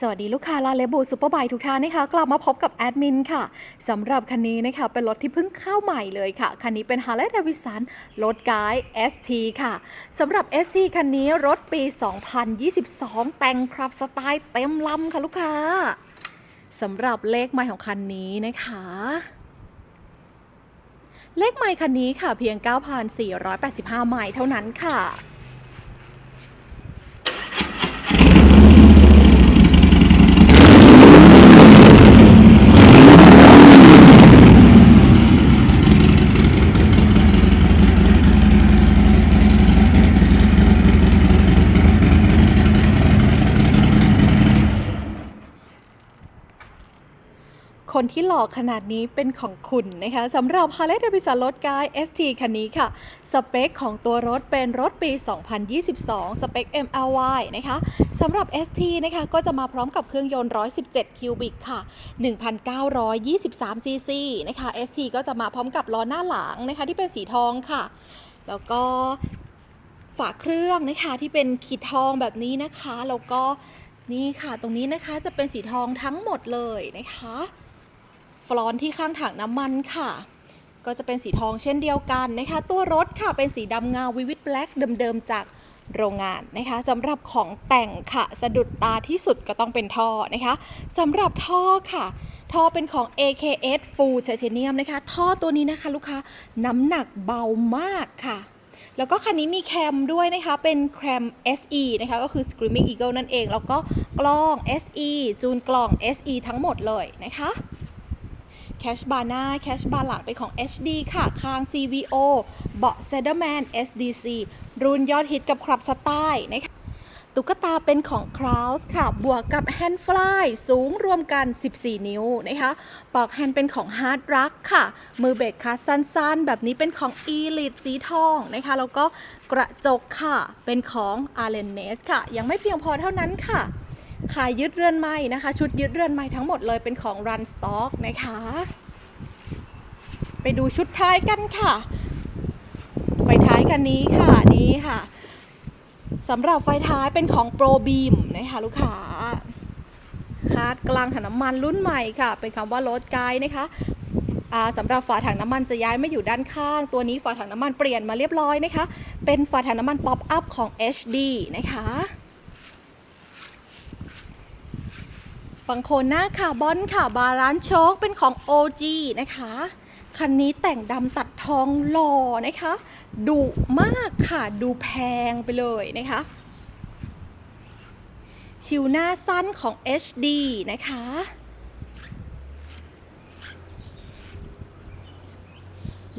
สวัสดีลูกค้าลาเลบูซูเปอร์ไบทุกท่านนะคะ กลับมาพบกับแอดมินค่ะสำหรับคันนี้นะคะ เป็นรถที่เพิ่งเข้าใหม่เลยค่ะ คันนี้เป็น Harley Davidson รถกาย ST ค่ะสำหรับ ST คันนี้รถปี 2022 แต่งครับสไตล์เต็มลำค่ะลูกค้าสำหรับเลขไมล์ของคันนี้นะคะเลขไมล์คันนี้ค่ะเพียง 9,485 ไมล์เท่านั้นค่ะ คนที่หล่อขนาดนี้เป็นของคุณนะคะสำหรับ Harley Davidson รถกาย ST คันนี้ค่ะ สเปคของตัวรถเป็นรถปี 2022 สเปค MLY นะคะสำหรับ ST นะคะก็จะมาพร้อมกับเครื่องยนต์ 117 คิวบิกค่ะ 1,923 ซีซีนะคะ ST ก็จะมาพร้อมกับล้อหน้าหลังนะคะที่เป็นสีทองค่ะ แล้วก็ฝาเครื่องนะคะที่เป็นขีดทองแบบนี้นะคะ แล้วก็นี่ค่ะ ตรงนี้นะคะจะเป็นสีทองทั้งหมดเลยนะคะ ฟลอนที่ข้างถังน้ำมันค่ะ ก็จะเป็นสีทองเช่นเดียวกันนะคะ ตัวรถค่ะเป็นสีดำเงาวิวิตแบล็กเดิมๆจากโรงงานนะคะสำหรับของแต่งค่ะสะดุดตาที่สุดก็ต้องเป็นท่อนะคะสำหรับท่อค่ะ ท่อเป็นของ AKS Full Titanium นะคะ ท่อตัวนี้นะคะลูกค้าน้ำหนักเบามากค่ะ แล้วก็คันนี้มีแคมด้วยนะคะ เป็นแคม SE นะคะก็คือ Screaming Eagle นั่นเอง แล้วก็กล้อง SE จูนกล่อง SE ทั้งหมดเลยนะคะ แคชบาร์หน้าแคชบาร์หลังเป็นของ HD ค่ะ คาง CVO เบาะ c e d a r m a n SDC รุ่นยอดฮิตกับครับสไตล์นะคะตุ๊กตาเป็นของ c r o u s ค่ะ บวกกับแฮนด์ฟลายสูงรวมกัน 14 นิ้วนะคะปอกแฮนด์เป็นของ Hard Rock ค่ะ มือเบรกคัสสั้นๆ แบบนี้เป็นของ Elite สีทองนะคะ แล้วก็กระจกค่ะ เป็นของ a r l e n n e s ค่ะ ยังไม่เพียงพอเท่านั้นค่ะ ขายยึดเรือนไม้นะคะ ชุดยึดเรือนไม้ทั้งหมดเลยเป็นของ Run Stock นะคะ ไปดูชุดท้ายกันค่ะ ไฟท้ายคันนี้ค่ะนี่ค่ะสำหรับไฟท้ายเป็นของ Pro Beam นะคะลูกค้าคาดกลางถังน้ำมันรุ่นใหม่ค่ะ เป็นคำว่ารถไกด์นะคะสำหรับฝาถังน้ำมันจะย้ายไม่อยู่ด้านข้าง ตัวนี้ฝาถังน้ำมันเปลี่ยนมาเรียบร้อยนะคะ เป็นฝาถังน้ำมันป๊อปอัพของ HD นะคะ บังโคนหน้าคาร์บอนค่ะ บาลานโชคเป็นของ OG นะคะ คันนี้แต่งดำตัดทองหล่อนะคะดุมากค่ะ ดูแพงไปเลยนะคะ ชิวหน้าสั้นของ HD นะคะ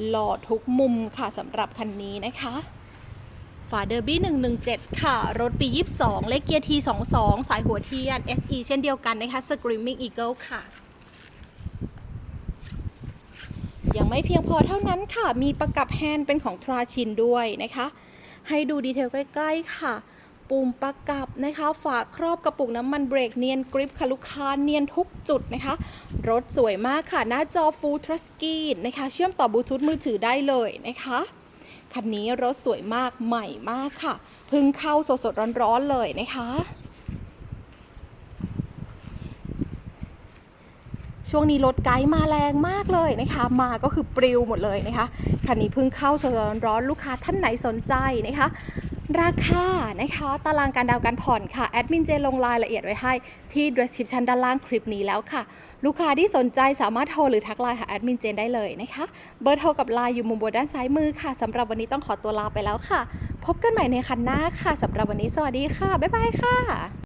หล่อทุกมุมค่ะสำหรับคันนี้นะคะ ฝาเดอร์บี้117 ค่ะ รถปี 22 เลขเกียร์ T22 สายหัวเทียน SE เช่นเดียวกันนะคะ Screaming Eagle ค่ะ ยังไม่เพียงพอเท่านั้นค่ะ มีประกับแฮนด์เป็นของทราชินด้วยนะคะ ให้ดูดีเทลใกล้ ๆ ค่ะ ปุ่มประกับนะคะ ฝาครอบกระปุกน้ำมันเบรกเนียนกริปค่ะลูกค้าเนียนทุกจุดนะคะ รถสวยมากค่ะ หน้าจอ Full Touch Screen นะคะ เชื่อมต่อบลูทูธมือถือได้เลยนะคะ คันนี้รถสวยมากใหม่มากค่ะเพิ่งเข้าสดๆร้อนๆเลยนะคะ ช่วงนี้รถไกด์มาแรงมากเลยนะคะ มาก็คือปลิวหมดเลยนะคะคันนี้เพิ่งเข้าสดๆร้อนๆลูกค้าท่านไหนสนใจนะคะ ราคานะคะ ตารางการดาวน์การผ่อนค่ะ แอดมินเจลงรายละเอียดไว้ให้ที่ description ด้านล่างคลิปนี้แล้วค่ะ ลูกค้าที่สนใจสามารถโทรหรือทักไลน์หาแอดมินเจนได้เลยนะคะ เบอร์โทรกับไลน์อยู่มุมบนด้านซ้ายมือค่ะสำหรับวันนี้ต้องขอตัวลาไปแล้วค่ะ พบกันใหม่ในคันหน้าค่ะสำหรับวันนี้สวัสดีค่ะ บ๊ายบายค่ะ